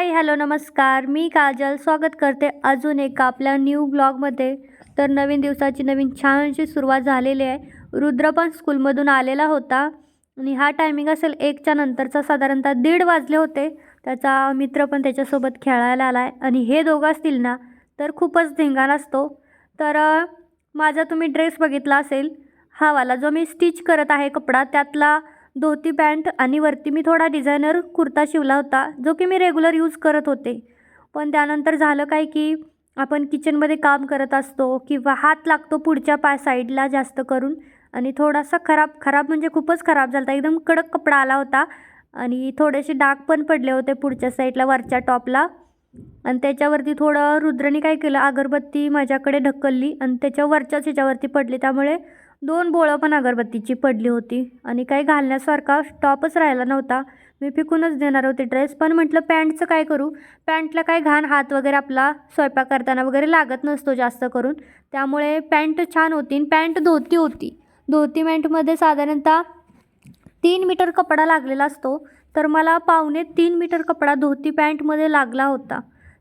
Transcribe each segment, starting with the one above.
Hi hello नमस्कार. मी काजल. स्वागत करते अजून एका आपल्या न्यू ब्लॉगमध्ये. तर नवीन दिवसाची नवीन छानशी सुरुवात झालेली आहे. रुद्र पण स्कूलमधून आलेला होता. आणि हा टायमिंग असेल एकच्या नंतरचा. साधारणतः दीड वाजले होते. त्याचा मित्र पण त्याच्यासोबत खेळायला आला आहे आणि हे दोघं असतील ना तर खूपच धिंगाण असतो. तर माझा तुम्ही ड्रेस बघितला असेल. हा वाला जो मी स्टिच करत आहे कपडा त्यातला धोती पॅन्ट आणि वरती मी थोडा डिझायनर कुर्ता शिवला होता जो की मी रेग्युलर यूज करत होते. पण त्यानंतर झालं काय की आपण किचनमध्ये काम करत असतो किंवा हात लागतो पुढच्या पा साईडला जास्त करून आणि थोडासा खराब खराब म्हणजे खूपच खराब झाला होता एकदम कडक कपडा आला होता आणि थोडेसे डाग पण पडले होते पुढच्या साईडला वरच्या टॉपला. आणि त्याच्यावरती थोडं रुद्रने काय केलं अगरबत्ती माझ्याकडे ढकलली आणि त्याच्या वरच्याच ह्याच्यावरती पडली. त्यामुळे दोन बोळं पण अगरबत्तीची पडली होती आणि काही घालण्यासारखा टॉपच राहिला नव्हता. मी फेकूनच देणार होते ड्रेस पण म्हटलं पॅन्टचं काय करू? पॅन्टला काय घाण हात वगैरे आपला स्वयंपाक करताना वगैरे लागत नसतो जास्त करून. त्यामुळे पॅन्ट छान होती आणि पॅन्ट धोती होती. धोती पॅन्टमध्ये साधारणतः तीन मीटर कपडा लागलेला असतो. तर मला पावणे तीन मीटर कपडा धोती पॅन्टमध्ये लागला होता.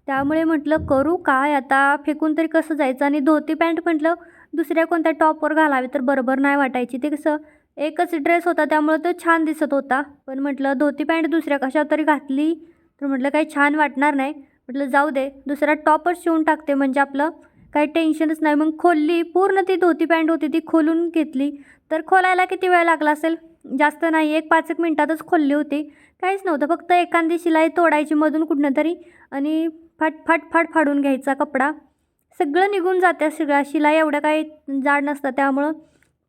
त्यामुळे म्हटलं करू काय आता? फेकून तरी कसं जायचं? आणि धोती पॅन्ट म्हटलं दुसऱ्या कोणत्या टॉपवर घालावे? तर बरोबर नाही वाटायची ते कसं? एकच ड्रेस होता त्यामुळं तो छान दिसत होता. पण म्हटलं धोती पॅन्ट दुसऱ्या कशा तरी घातली? तर म्हटलं काही छान वाटणार नाही. म्हटलं जाऊ दे दुसरा टॉपच शिवून टाकते म्हणजे आपलं. काही टेन्शनच नाही. मग खोलली पूर्ण ती धोती पॅन्ट होती ती खोलून घेतली. तर खोलायला किती वेळ लागला असेल? जास्त नाही एक पाच एक मिनटातच खोलली होती. काहीच नव्हतं फक्त एखादी शिलाई तोडायची मधून कुठनं तरी. आणि फाट फाट फाट फाडून घ्यायचा कपडा. सगळं निघून जाते सगळ्या. शिलाई एवढ्या काही जाड नसतात त्यामुळं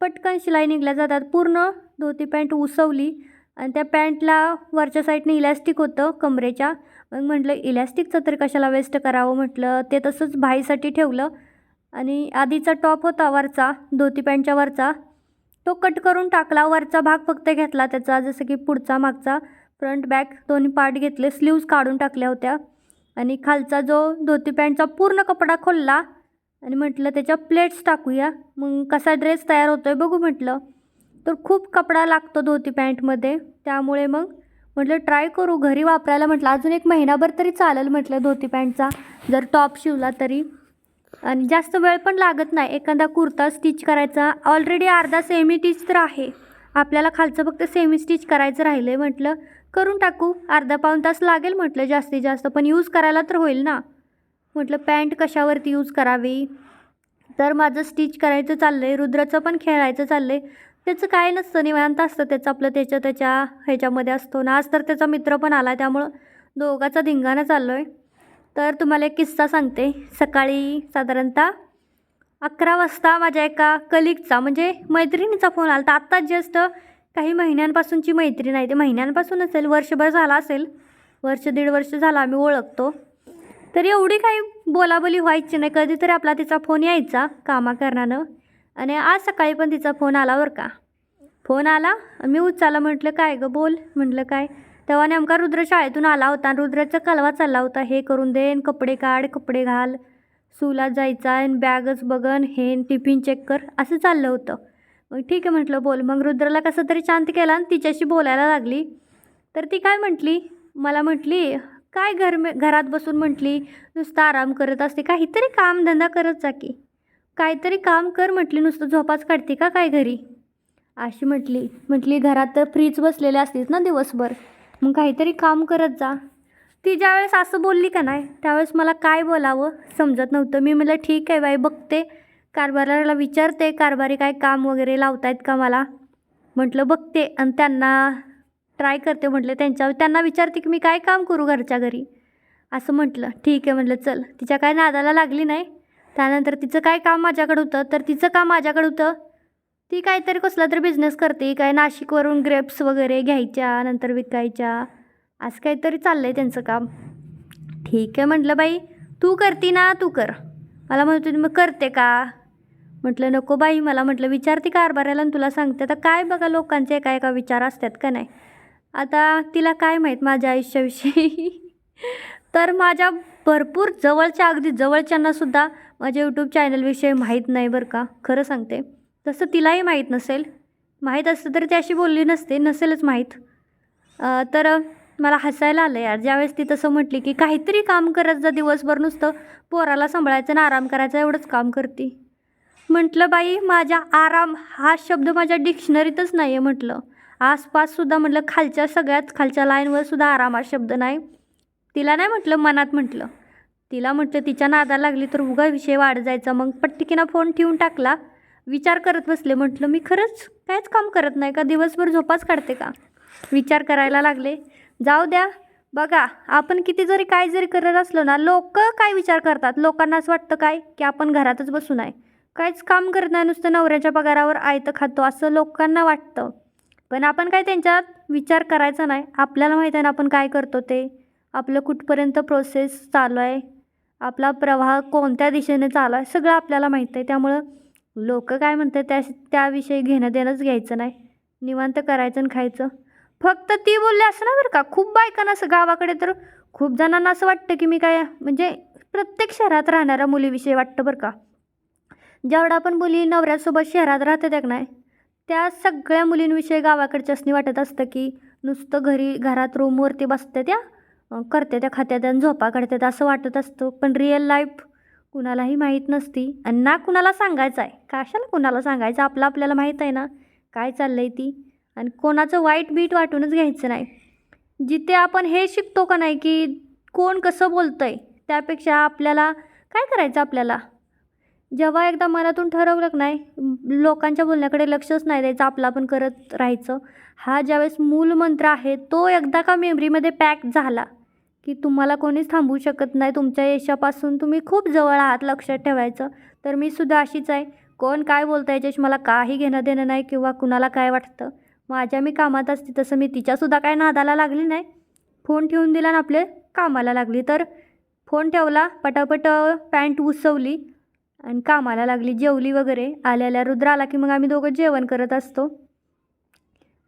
पटकन शिलाई निघल्या जातात. पूर्ण धोती पॅन्ट उसवली आणि त्या पॅन्टला वरच्या साईडने इलॅस्टिक होतं कमरेच्या. मग म्हटलं इलॅस्टिकचं तरी कशाला वेस्ट करावं? म्हटलं ते तसंच भाईसाठी ठेवलं. आणि आधीचा टॉप होता वरचा धोती पॅन्टच्या वरचा. तो कट करून टाकला. वरचा भाग फक्त घेतला त्याचा जसं की पुढचा मागचा. फ्रंट बॅक दोन्ही पार्ट घेतले. स्लीव्ज काढून टाकल्या होत्या. आणि खालचा जो धोती पॅन्टचा पूर्ण कपडा खोलला आणि म्हटलं त्याच्या प्लेट्स टाकूया. मग कसा ड्रेस तयार होतो आहे बघू म्हटलं. तर खूप कपडा लागतो धोती पॅन्टमध्ये. त्यामुळे मग म्हटलं ट्राय करू घरी वापरायला. म्हटलं अजून एक महिनाभर तरी चालेल म्हटलं धोती पॅन्टचा. जर टॉप शिवला तरी. आणि जास्त वेळ पण लागत नाही. एखादा कुर्ता स्टिच करायचा. ऑलरेडी अर्धा सेमी स्टिच तर आहे. आपल्याला खालचं फक्त सेमी स्टिच करायचं राहिलं आहे म्हटलं. करून टाकू. अर्धा पाऊण तास लागेल म्हटलं जास्तीत जास्त पण यूज करायला तर होईल ना. म्हटलं पॅन्ट कशावरती यूज करावी? तर माझं स्टिच करायचं चाललं आहे रुद्राचं पण खेळायचं चाललं आहे त्याचं काय नसतं निवांत असतं त्याचं आपलं त्याच्या त्याच्या ह्याच्यामध्ये असतो. ना आज तर त्याचा मित्र पण आला त्यामुळं दोघाचा धिंगाणा चाललो आहे तर तुम्हाला एक किस्सा सांगते. सकाळी साधारणतः अकरा वाजता माझ्या एका कलिगचा म्हणजे मैत्रिणीचा फोन आला तर आत्ताच जस्ट काही महिन्यांपासूनची मैत्रीण आहे. ते महिन्यांपासून असेल वर्षभर झाला असेल वर्ष दीड वर्ष झाला आम्ही ओळखतो. तर एवढी काही बोलाबोली व्हायची नाही. कधीतरी आपला तिचा फोन यायचा कामा करणारं आणि आज सकाळी पण तिचा फोन आला बरं का. फोन आला मी उचाला म्हटलं काय गं बोल. म्हटलं काय? तेव्हा नेमका रुद्र शाळेतून आला होता आणि रुद्राचा कलवा चालला होता. हे करून देन कपडे काढ कपडे घाल. सुलात जायचा आणि बॅगच बघन हेन टिफिन चेक कर. असं चाललं होतं. मग ठीक आहे म्हटलं बोल. मग रुद्रला कसं तरी शांत केला आणि तिच्याशी बोलायला लागली. तर ती काय म्हटली? मला म्हटली काय घर घरात बसून म्हटली? नुसतं आराम करत असते. काहीतरी कामधंदा करत जा की. काहीतरी काम कर म्हटली. नुसतं झोपाच काढते का काय घरी? अशी म्हटली. म्हटली घरात तर फ्रीज बसलेले असतेच ना दिवसभर. मग काहीतरी काम करत जा. ती ज्यावेळेस असं बोलली का नाही त्यावेळेस मला काय बोलावं समजत नव्हतं. मी म्हटलं ठीक आहे बाई बघते. कारभाराला विचारते कारभारी काय काम वगैरे लावतायत का मला? म्हटलं बघते. आणि त्यांना ट्राय करते म्हटलं त्यांच्या त्यांना विचारते की मी काय काम करू घरच्या घरी? असं म्हटलं ठीक आहे म्हटलं चल. तिच्या काय नादाला लागली नाही. त्यानंतर तिचं काय काम माझ्याकडं होतं? तर तिचं काम माझ्याकडं होतं. ती काहीतरी कसला तरी बिझनेस करते काय नाशिकवरून ग्रेप्स वगैरे घ्यायच्या नंतर विकायच्या असं काहीतरी चाललं आहे त्यांचं काम. ठीक आहे म्हटलं बाई तू करती ना तू कर. मला म्हणत होती मग करते का? म्हटलं नको बाई मला म्हटलं विचारते कारभाराला आणि तुला सांगते. आता काय बघा लोकांचे एका एका विचार असतात का नाही. आता तिला काय माहीत माझ्या आयुष्याविषयी? तर माझ्या भरपूर जवळच्या अगदी जवळच्यांनासुद्धा माझ्या यूट्यूब चॅनलविषयी माहीत नाही बरं का. खरं सांगते. तसं तिलाही माहीत नसेल. माहीत असतं तरी ती अशी बोलली नसते नसेलच माहीत. तर मला हसायला आलं यार. ज्यावेळेस ती तसं म्हटली की काहीतरी काम करत जा दिवसभर नुसतं. पोराला सांभाळायचं आणि आराम करायचा एवढंच काम करते. म्हटलं बाई माझ्या आराम हा शब्द माझ्या डिक्शनरीतच नाही आहे म्हटलं आसपाससुद्धा म्हटलं खालच्या सगळ्यात खालच्या लाईनवर सुद्धा आराम हा शब्द नाही. तिला नाही म्हटलं मनात म्हटलं. तिला म्हटलं तिच्या नादा लागली तर उगा विषय वाढ जायचा मग पट्टिकीनं फोन ठेवून टाकला. विचार करत बसले म्हटलं मी खरंच काहीच काम करत नाही का? दिवसभर झोपाच काढते का? विचार करायला लागले. जाऊ द्या. बघा आपण किती जरी काय जरी करत असलो ना लोक काय विचार करतात? लोकांना असं वाटतं काय? की आपण घरातच बसून आहे. काहीच काम करत नाही नुसतं नवऱ्याच्या पगारावर आयतं खातो असं लोकांना वाटतं. पण आपण काय त्यांच्यात विचार करायचा नाही. आपल्याला माहीत आहे ना आपण काय करतो ते. आपलं कुठपर्यंत प्रोसेस चालू आहे? आपला प्रवाह कोणत्या दिशेने चालू आहे? सगळं आपल्याला माहीत आहे. त्यामुळं लोक काय म्हणतात त्या त्याविषयी घेणं देणंच घ्यायचं नाही. निवांत करायचं आणि खायचं. फक्त ती बोलली असं ना बरं का? खूप बायकांना असं गावाकडे तर खूप जणांना असं वाटतं की मी काय म्हणजे प्रत्येक शहरात राहणाऱ्या मुलीविषयी वाटतं बरं का? जेवढा पण मुली नवऱ्यासोबत शहरात राहतात एक नाही त्या सगळ्या मुलींविषयी गावाकडच्यासनी वाटत असतं की नुसतं घरी घरात रूमवरती बसते त्या करते त्या खात्यात आणि झोपा काढतात असं वाटत असतं. पण रिअल लाईफ कुणालाही माहीत नसती आणि ना कुणाला सांगायचं आहे. कशाला कुणाला सांगायचं? आपलं आपल्याला माहीत आहे ना काय चाललं आहे ती आणि कोणाचं वाईट बीट वाटूनच घ्यायचं नाही. जिथे आपण हे शिकतो का नाही की कोण कसं बोलतं आहे त्यापेक्षा आपल्याला काय करायचं आपल्याला? जेव्हा एकदा मनातून ठरवलं नाही लोकांच्या बोलण्याकडे लक्षच नाही द्यायचं आपलं आपण करत राहायचं. हा ज्यावेळेस मूलमंत्र आहे तो एकदा का मेमरीमध्ये पॅक झाला की तुम्हाला कोणीच थांबवू शकत नाही तुमच्या यशापासून तुम्ही खूप जवळ आहात लक्षात ठेवायचं. तर मी सुद्धा अशीच आहे. कोण काय बोलतं याच्याशी मला काही घेणं देणं नाही किंवा कुणाला काय वाटतं. माझ्या मी कामात असते तसं मी तिच्यासुद्धा काय नादाला लागली नाही. फोन ठेवून दिला ना आपले कामाला लागली. तर फोन ठेवला पटापट पॅन्ट उसवली. आणि कामाला लागली जेवली वगैरे. आल्याला रुद्र आला की मग आम्ही दोघं जेवण करत असतो.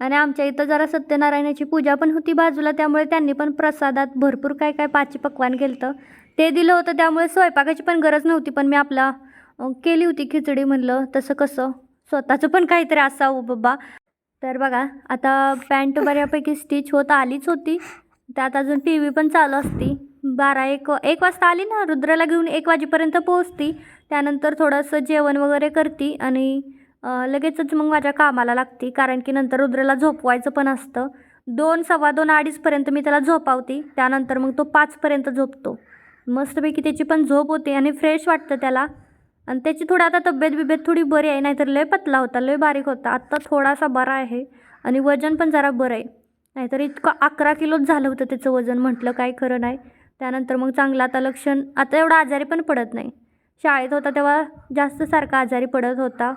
आणि आमच्या इथं जरा सत्यनारायणाची पूजा पण होती बाजूला त्यामुळे त्यांनी पण प्रसादात भरपूर काय काय पाची पक्वान केलं ते दिलं होतं त्यामुळे स्वयंपाकाची पण गरज नव्हती पण मी आपला केली होती खिचडी म्हणलं तसं कसं. स्वतःचं पण काहीतरी असावं बाबा. तर बघा आता पॅन्ट बऱ्यापैकी स्टिच होत आलीच होती. त्यात अजून टी व्ही पण चालू असती. बारा एक एक वाजता आली ना रुद्राला घेऊन एक वाजेपर्यंत पोहोचती. त्यानंतर थोडंसं जेवण वगैरे करती आणि लगेचच मग माझ्या कामाला लागती. कारण की नंतर रुद्राला झोपवायचं पण असतं. दोन सव्वा दोन अडीचपर्यंत मी त्याला झोपावती. त्यानंतर मग तो पाचपर्यंत झोपतो. मस्तपैकी त्याची पण झोप होते आणि फ्रेश वाटतं त्याला. आणि त्याची थोडी आता तब्येत बिब्येत थोडी बरी आहे नाहीतर लय पतला होता लय बारीक होता. आत्ता थोडासा बरा आहे आणि वजन पण जरा बरं आहे. नाहीतर इतकं अकरा किलोच झालं होतं त्याचं वजन. म्हटलं काय खरं नाही. त्यानंतर मग चांगलं आता लक्षण आता एवढा आजारी पण पडत नाही. शाळेत होता तेव्हा जास्त सारखा आजारी पडत होता.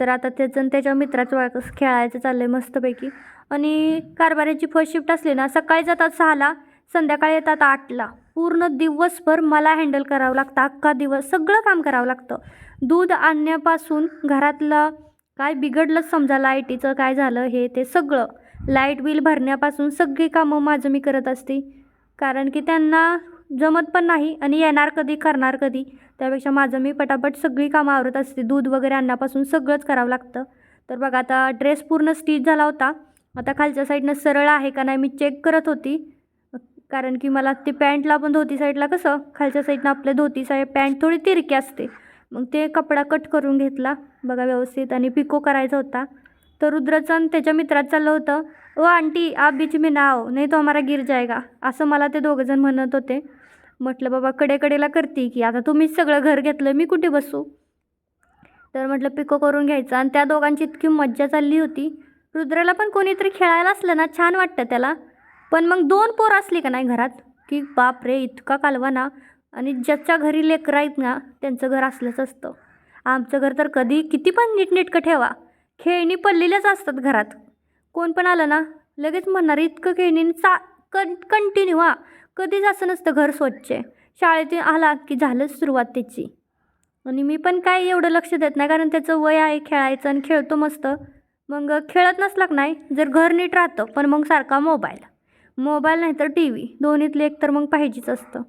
तर आता त्याचं त्याच्या मित्राचं वाळकस खेळायचं चाललं आहे मस्तपैकी. आणि कारभाराची फर्स्ट शिफ्ट असली ना सकाळी जातात सहाला संध्याकाळी येतात आठला. पूर्ण दिवसभर मला हँडल करावं लागतं अख्खा दिवस सगळं काम करावं लागतं. दूध आणण्यापासून घरातलं काय बिघडलंच समजा लाईटीचं काय झालं हे ते सगळं. लाइट बिल भरण्यापासून सगळी कामं माझं मी करत असते. कारण की त्यांना जमत पण नाही आणि येणार कधी करणार कधी. त्यापेक्षा माझं मी पटापट सगळी कामं आवरत असते. दूध वगैरे आणण्यापासून सगळंच करावं लागतं. तर बघा आता ड्रेस पूर्ण स्टिच झाला होता. आता खालच्या साईडनं सरळ आहे का नाही मी चेक करत होती. कारण की मला ते पॅन्टला पण धोती साईडला कसं खालच्या साईडनं आपल्या धोती साईड पॅन्ट थोडी तिरकी असते. मग ते कपडा कट करून घेतला. बघा व्यवस्थित आणि पिको करायचा होता. तर रुद्रचंद आणि त्याच्या मित्रात चाललं होतं. ओ आंटी आप बीच मी ना नाही तो हमारा गिर जायगा असं मला ते दोघंजण म्हणत होते. म्हटलं बाबा कडेकडेला करते की आता तुम्हीच सगळं घर घेतलं मी कुठे बसू? तर म्हटलं पिको करून घ्यायचं. आणि त्या दोघांची इतकी मज्जा चालली होती. रुद्राला पण कोणीतरी खेळायला असलं ना छान वाटतं त्याला. पण मग दोन पोरं असली का नाही घरात? की बाप रे इतका कालवा ना आणि ज्याच्या घरी लेकरं आहेत ना त्यांचं घर असलंच असतं. आमचं घर तर कधी किती पण नीटनेटकं ठेवा. खेळणी पडलेल्याच असतात घरात. कोण पण आलं ना लगेच म्हणणार इतकं खेळणी चा कं कंटिन्यू हा. कधीच असं नसतं घर स्वच्छ शाळेतून आला की झालंच सुरुवात त्याची. आणि मी पण काय एवढं लक्ष देत नाही कारण त्याचं वय आहे खेळायचं आणि खेळतो मस्त. मग खेळत नसला नाही जर घर नीट राहतं पण मग सारखा मोबाईल. मोबाईल नाही तर टी व्ही. दोन्हीतलं एक तर मग पाहिजेच असतं.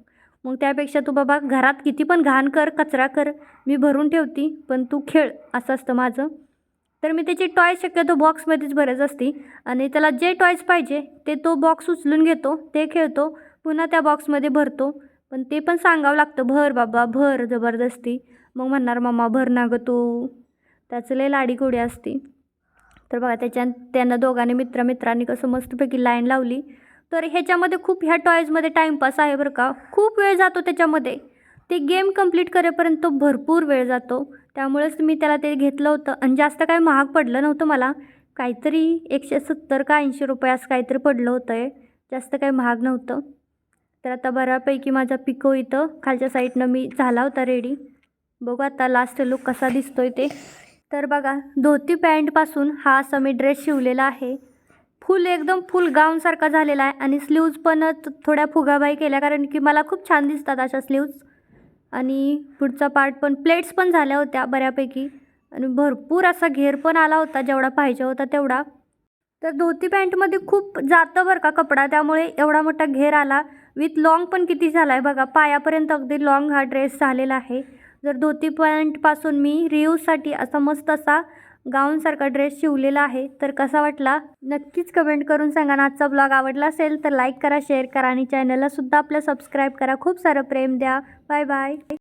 मग त्यापेक्षा तू बाबा घरात किती पण घाण कर कचरा कर. मी भरून ठेवती पण तू खेळ. असं असतं माझं. तर मी त्याची टॉय शक्यतो बॉक्समध्येच भरत असते. आणि त्याला जे टॉयज पाहिजे ते तो बॉक्स उचलून घेतो ते खेळतो पुन्हा त्या बॉक्समध्ये भरतो. पण ते पण सांगावं लागतं भर बाबा भर जबरदस्ती. मग म्हणणार मम्मा भर ना गं तू. त्याचं लय लाडीकोडी असते. तर बघा त्याच्या त्यांना दोघांनी मित्रमित्रांनी कसं मस्तपैकी लाईन लावली. तर ह्याच्यामध्ये खूप ह्या टॉयजमध्ये टाईमपास आहे बरं का. खूप वेळ जातो त्याच्यामध्ये. ते गेम कंप्लीट करेपर्यंत भरपूर वेळ जातो. त्यामुळेच मी त्याला ते घेतलं होतं. आणि जास्त काय महाग पडलं नव्हतं मला. काहीतरी एकशे सत्तर का ऐंशी रुपये असं काहीतरी पडलं होतं आहे जास्त काही महाग नव्हतं. तर आता बऱ्यापैकी माझा पिको इथं खालच्या साईडनं मी झाला होता रेडी बघू आता लास्ट लुक कसा दिसतोय ते. तर बघा धोती पॅन्टपासून हा असा मी ड्रेस शिवलेला आहे. फुल एकदम फुल गाऊनसारखा झालेला आहे. आणि स्लीव्ज पण थोड्या फुगाबाई केल्या. कारण की मला खूप छान दिसतात अशा स्लीव्ज आणि पुढचा पार्ट पण प्लेट्स पण झाल्या होत्या बऱ्यापैकी. आणि भरपूर असा घेर पण आला होता जेवढा पाहिजे होता तेवढा. तर धोती पॅन्टमध्ये खूप जातं बरं का कपडा त्यामुळे एवढा मोठा घेर आला. विथ लॉंग पण किती झाला आहे बघा पायापर्यंत अगदी लॉंग हा ड्रेस झालेला आहे. जर धोती पॅन्टपासून मी रियूजसाठी असा मस्त असा गाऊनसारखा ड्रेस शिवलेला आहे. तर कसा वाटला? नक्कीच कमेंट करून सांगा. आणि आजचा ब्लॉग आवडला असेल तर लाईक करा शेअर करा आणि चॅनलला सुद्धा आपलं सबस्क्राईब करा. खूप सारं प्रेम द्या. Bye bye